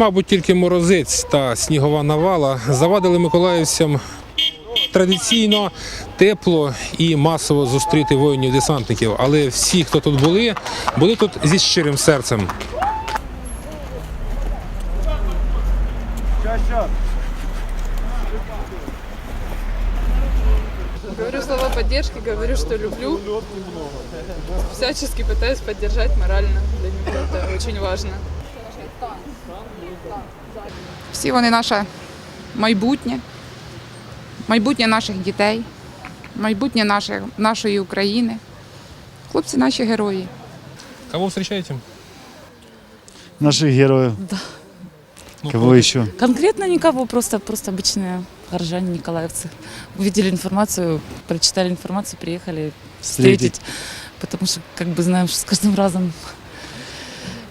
Мабуть, тільки морозець та снігова навала завадили миколаївцям традиційно тепло і масово зустріти воїнів-десантників. Але всі, хто тут були, були тут зі щирим серцем. Говорю слова поддержки, говорю, что люблю. Всячески пытаюсь поддержать морально. Для него это очень важно. Всі вони наше майбутнє, майбутнє наших дітей, майбутнє наших, нашої України. Хлопці наші герої. Кого зустрічаєте? Наших героев. Ну, Кого еще? Конкретно никого, просто, просто обычные горожане, николаевцы. Увидели информацию, прочитали информацию, приехали встретить. Встретить. Потому что, как бы знаем, что с каждым разом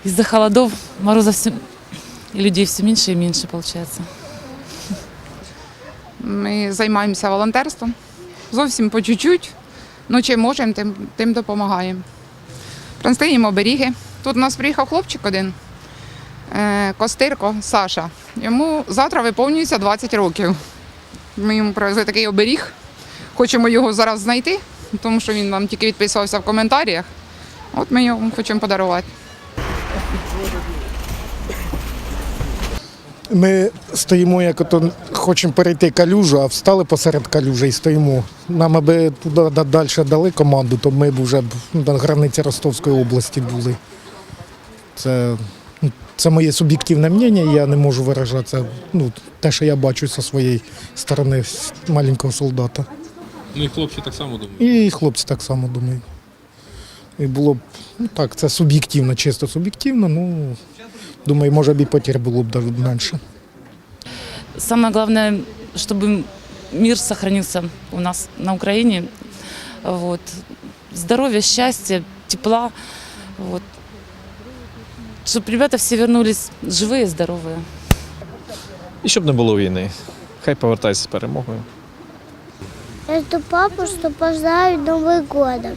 из-за холодов, мороза все, И людей все меньше и меньше получается. Ми займаємося волонтерством. Зовсім по чуть-чуть. Ну, чим можемо, тим, тим допомагаємо. Пронстиємо оберіги. Тут у нас приїхав хлопчик один, е, Костирко Саша. Йому завтра виповнюється 20 років. Ми йому привезли такий оберіг. Хочемо його зараз знайти, тому що він нам тільки відписувався в коментарях. От ми його хочемо подарувати. Ми стоїмо, як ото хочемо перейти калюжу, а встали посеред калюжі і стоїмо. Нам аби туди далі дали команду, то ми б вже на границі Ростовської області були. Це, це моє суб'єктивне мнення, я не можу виражатися. Ну, те, що я бачу зі своєї сторони маленького солдата. Ну і хлопці так само думають. І хлопці так само думають. І було б, ну так, це суб'єктивно, чисто суб'єктивно, ну думаю, може б і потір було б навіть менше. Самое главное, чтобы мир сохранился у нас на Украине. Вот. Здоровья, счастья, тепла. Вот. Чтобы ребята все вернулись живые, здоровые. І щоб не було війни. Хай повертається з перемогою. Я жду папу, что поздравить Новый годом.